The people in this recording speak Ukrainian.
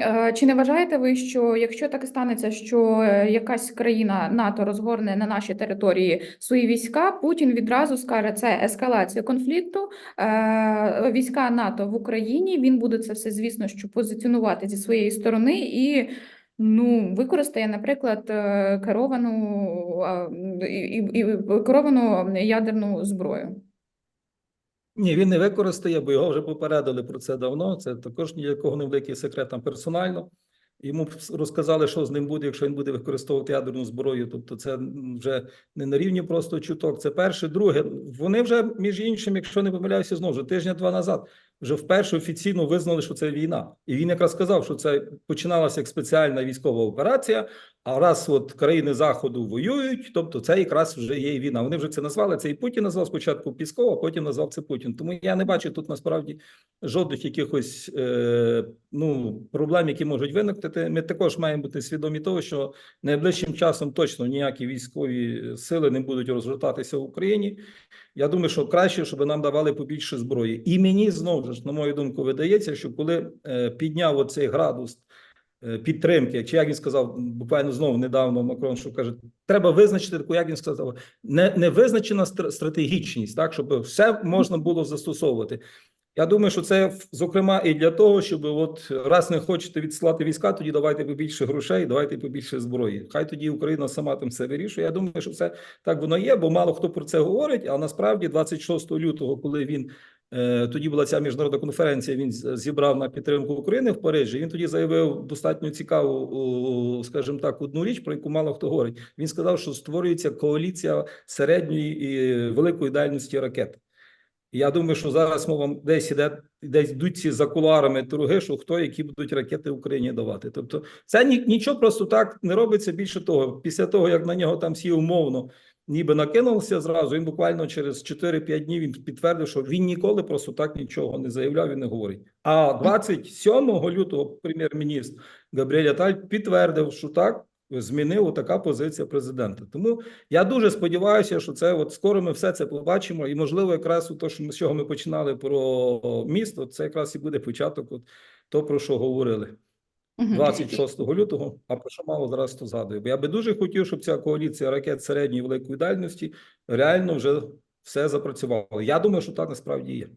Е, Чи не вважаєте ви, що якщо так станеться, що е, якась країна НАТО розгорне на нашій території свої війська, Путін відразу скаже, це ескалація конфлікту, е, війська НАТО в Україні, він буде це все, звісно, що позиціонувати зі своєї сторони і ну, використає, наприклад, керовану, і, і, і керовану ядерну зброю? Ні, він не використає, бо його вже попередили про це давно. Це також ні для кого не великий секрет там персонально. Йому розказали, що з ним буде, якщо він буде використовувати ядерну зброю. Тобто, це вже не на рівні просто чуток. Це перше. Друге, вони вже між іншим, якщо не помиляюся, знову ж тижня-два назад вже вперше офіційно визнали, що це війна. І він якраз сказав, що це починалася як спеціальна військова операція. А раз от країни заходу воюють, тобто це якраз вже є війна. Вони вже це назвали. Це і Путін назвав спочатку Пісков, а потім назвав це Путін. Тому я не бачу тут насправді жодних якихось е, ну проблем, які можуть виникнути. Ми також маємо бути свідомі того, що найближчим часом точно ніякі військові сили не будуть розгортатися в Україні. Я думаю, що краще, щоб нам давали побільше зброї. І мені знову ж на мою думку видається, що коли е, підняв оцей градус е, підтримки, чи як він сказав, буквально знову недавно Макрон, що каже, треба визначити таку, як він сказав, не, не визначена стр- стратегічність, так щоб все можна було застосовувати. Я думаю, що це зокрема і для того, щоб от раз не хочете відсилати війська, тоді давайте побільше грошей, давайте побільше зброї. Хай тоді Україна сама там все вирішує. Я думаю, що це так воно є, бо мало хто про це говорить. А насправді, 26 лютого, коли він тоді була ця міжнародна конференція, він зібрав на підтримку України в Парижі. Він тоді заявив достатньо цікаву, скажімо так, одну річ, про яку мало хто говорить. Він сказав, що створюється коаліція середньої і великої дальності ракет. Я думаю, що зараз мова десь іде, десь йдуть ці за куларами торги, що хто які будуть ракети Україні давати. Тобто, це ні, нічого просто так не робиться. Більше того, після того як на нього там всі умовно ніби накинулися зразу. Він буквально через 4-5 днів він підтвердив, що він ніколи просто так нічого не заявляв і не говорить. А 27 лютого прем'єр-міністр Габріель Аталь підтвердив, що так. Змінила така позиція президента. Тому я дуже сподіваюся, що це от скоро ми все це побачимо, і можливо, якраз у то, що ми з чого ми починали про місто, це якраз і буде початок, от то про що говорили 26 лютого. А про що мало зараз то згадую? Бо я би дуже хотів, щоб ця коаліція ракет середньої і великої дальності реально вже все запрацювала. Я думаю, що так насправді є.